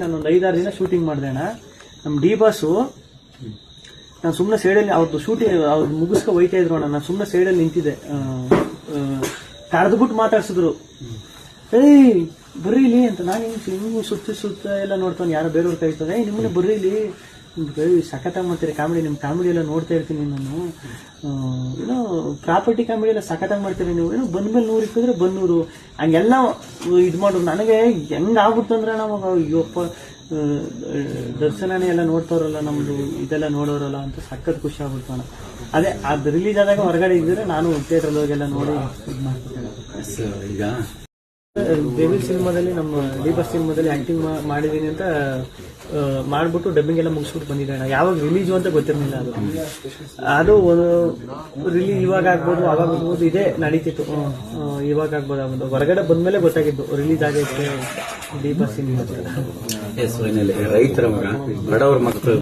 ನಾನು ಒಂದು ಐದಾರು ದಿನ ಶೂಟಿಂಗ್ ಮಾಡಿದೆ ಅಣ್ಣ. ನಮ್ಮ ಡಿ ಬಾಸು ನಾನು ಸುಮ್ಮನೆ ಸೈಡಲ್ಲಿ ಅವ್ರದ್ದು ಶೂಟಿಂಗ್ ಅವ್ರು ಮುಗಿಸ್ಕೊ ಹೋಯ್ತಾ ಇದ್ರು ಅಣ್ಣ. ನಾನು ಸುಮ್ಮನೆ ಸೈಡಲ್ಲಿ ನಿಂತಿದ್ದೆ. ಕರೆದ್ಬಿಟ್ಟು ಮಾತಾಡ್ಸಿದ್ರು. ಏಯ್ ಬರೀಲಿ ಅಂತ. ನಾನು ಹಿಂಗೆ ಹಿಂಗೆ ಸುತ್ತ ಸುತ್ತ ಎಲ್ಲ ನೋಡ್ತಾನೆ. ಯಾರೋ ಬೇರೆಯವ್ರು ಕರೀತಾರೆ ಏಯ್ ನಿಮ್ಮನೆ ಬರ್ರಿ ಇಲ್ಲಿ. ಏಯ್ ಸಖತ್ತಾಗಿ ಮಾಡ್ತೀರಿ ಕಾಮಿಡಿ ನಿಮ್ಮ ಕಾಮಿಡಿ ಎಲ್ಲ ನೋಡ್ತಾ ಇರ್ತೀನಿ ನಾನು. ಏನೋ ಪ್ರಾಪರ್ಟಿ ಕಾಮಿಡಿ ಎಲ್ಲ ಸಖತ್ತಾಗಿ ಮಾಡ್ತೀರಿ ನೀವು. ಏನೋ ಬಂದ್ಮೇಲೆ ನೂರು ಇಕ್ಕಿದ್ರೆ ಬನ್ನೂರು. ಹಂಗೆಲ್ಲ ಇದು ಮಾಡೋರು ನನಗೆ ಹೆಂಗ್ ಆಗ್ಬಿಡ್ತು ಅಂದ್ರೆ ನಾವು ಅಯ್ಯಪ್ಪ ದರ್ಶನನೇ ಎಲ್ಲ ನೋಡ್ತಾವ್ರಲ್ಲ ನಮ್ದು, ಇದೆಲ್ಲ ನೋಡೋರಲ್ಲ ಅಂತ ಸಖತ್ ಖುಷಿ ಆಗ್ಬಿಡ್ತು ಅದೇ, ಅದು ರಿಲೀಸ್ ಆದಾಗ ಹೊರಗಡೆ ಇದ್ದರೆ ನಾನು ಥಿಯೇಟ್ರಲ್ಲಿ ಎಲ್ಲ ನೋಡಿ ಇದು ಮಾಡ್ತೀನಿ. ಈಗ ದೇವಿಲ್ ಸಿನಿಮಾದಲ್ಲಿ ನಮ್ಮ ದೀಪಕ್ ಸಿನಿಮಾದಲ್ಲಿ ಆಕ್ಟಿಂಗ್ ಮಾಡಿದೀನಿ ಅಂತ ಮಾಡ್ಬಿಟ್ಟು ಡಬ್ಬಿಂಗ್ ಎಲ್ಲ ಮುಗಿಸ್ಬಿಟ್ಟು ಬಂದಿದ್ದೆ ಯಾವಾಗ ರಿಲೀಸು ಅಂತ ಗೊತ್ತಿರಲಿಲ್ಲ ಅದು. ಅದು ರಿಲೀಸ್ ಇವಾಗ ಆಗ್ಬೋದು, ಅವಾಗ ಆಗ್ಬೋದು, ಇದೇ, ನಡೀತಿತ್ತು. ಇವಾಗ ಆಗ್ಬೋದು ಆಗ್ಬೋದು. ಹೊರಗಡೆ ಬಂದ್ಮೇಲೆ ಗೊತ್ತಾಗಿದ್ದು ರಿಲೀಸ್ ಆಗೈತೆ ದೀಪಕ್ ಸಿನಿಮಾ ರೈತರ ಬಡವರ ಮಕ್ಕಳು.